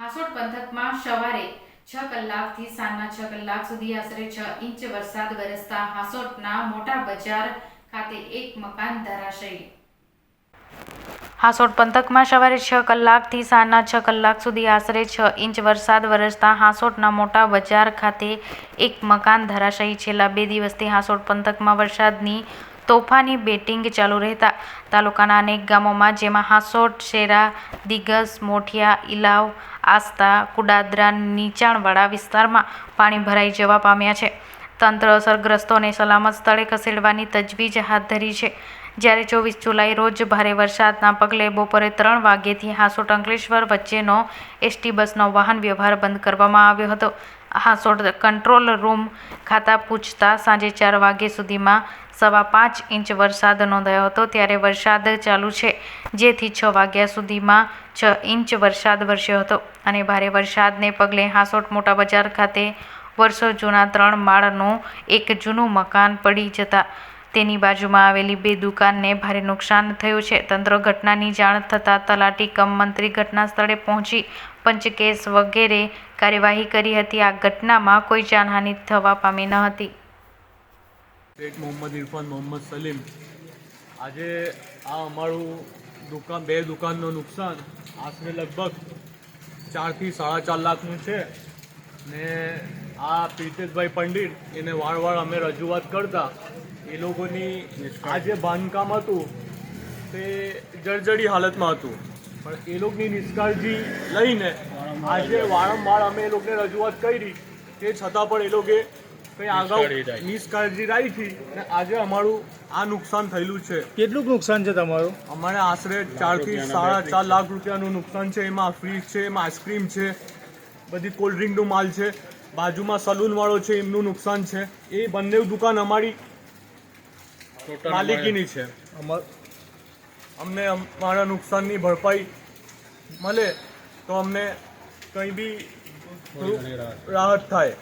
હાસોડ પંથકમાં સવારે છ કલાકથી સાંજના છ કલાક સુધી આશરે છ ઇંચ વરસાદ વરસતા હાસોટના મોટા બજાર ખાતે એક મકાન ધરાશયી. હાસોડ પંથકમાં સવારે છ કલાકથી સાંજના છ કલાક સુધી આશરે છ ઇંચ વરસાદ વરસતા હાસોડના મોટા બજાર ખાતે એક મકાન ધરાશયી. છેલ્લા બે દિવસથી હાસોડ પંથકમાં વરસાદની તોફાની બેટિંગ ચાલુ રહેતા તાલુકાના અનેક ગામોમાં જેમાં હાંસોટ, શેરા દિગસ મોઠિયા ઇલાવ આસ્તા, કુડાદરા, નીચાણવાળા વિસ્તારમાં પાણી ભરાઈ જવા પામ્યા છે. તંત્ર અસરગ્રસ્તોને સલામત સ્થળે ખસેડવાની તજવીજ હાથ ધરી છે. જ્યારે ચોવીસ જુલાઈ રોજ ભારે વરસાદના પગલે બપોરે ત્રણ વાગ્યેથી હાંસોટ અંકલેશ્વર વચ્ચેનો એસટી બસનો વાહન વ્યવહાર બંધ કરવામાં આવ્યો હતો. હાસોટ કંટ્રોલ રૂમ ખાતા પૂછતા સાંજે ચાર વાગ્યા સુધીમાં સવા પાંચ ઇંચ વરસાદ નોંધાયો હતો. ત્યારે વરસાદ ચાલુ છે. જેથી છ વાગ્યા સુધીમાં છ ઇંચ વરસાદ વરસ્યો હતો. અને ભારે વરસાદને પગલે હાંસોટ મોટા બજાર ખાતે વર્ષો જૂના ત્રણ માળનું એક જૂનું મકાન પડી જતા તેની બાજુમાં આવેલી બે દુકાનને ભારે નુકસાન થયું છે. તંત્ર ઘટનાની જાણ થતાં તલાટી કમ મંત્રી ઘટના સ્થળે પહોંચી પંચકેસ વગેરે કાર્યવાહી કરી હતી. આ ઘટનામાં કોઈ જાનહાનિ થવા પામી ન હતી. શેખ મોહમ્મદ ઇરફાન મોહમ્મદ સલીમ, આજે આ અમારું દુકાન, બે દુકાનનું નુકસાન આશરે લગભગ ચારથી સાડા ચાર લાખનું છે. ને આ પ્રિતેશભાઈ પંડિત એને વારંવાર અમે રજૂઆત કરતા એ લોકોની આ જે બાંધકામ હતું તે જર્જરી હાલતમાં હતું. પણ એ લોકોની નિષ્કાળજી લઈને આજે વારંવાર અમે એ લોકોને રજૂઆત કરી તે છતાં પણ એ લોકોએ કંઈ આગળ નિષ્કાળજી રાખી ને આજે અમારું આ નુકસાન થયેલું છે. કેટલું નુકસાન છે તમારું? અમારે આશરે ચારથી સાડા ચાર લાખ રૂપિયાનું નુકસાન છે એમાં ફ્રીજ છે એમાં આઈસ્ક્રીમ છે બધી કોલ્ડ ડ્રિંકનો માલ છે બાજુમાં સલૂનવાળો છે એમનું નુકસાન છે. એ બંને દુકાન અમારી માલિકીની છે. અમને અમારા નુકસાનની ભરપાઈ મળે તો અમને કંઈ બી રાહત થાય.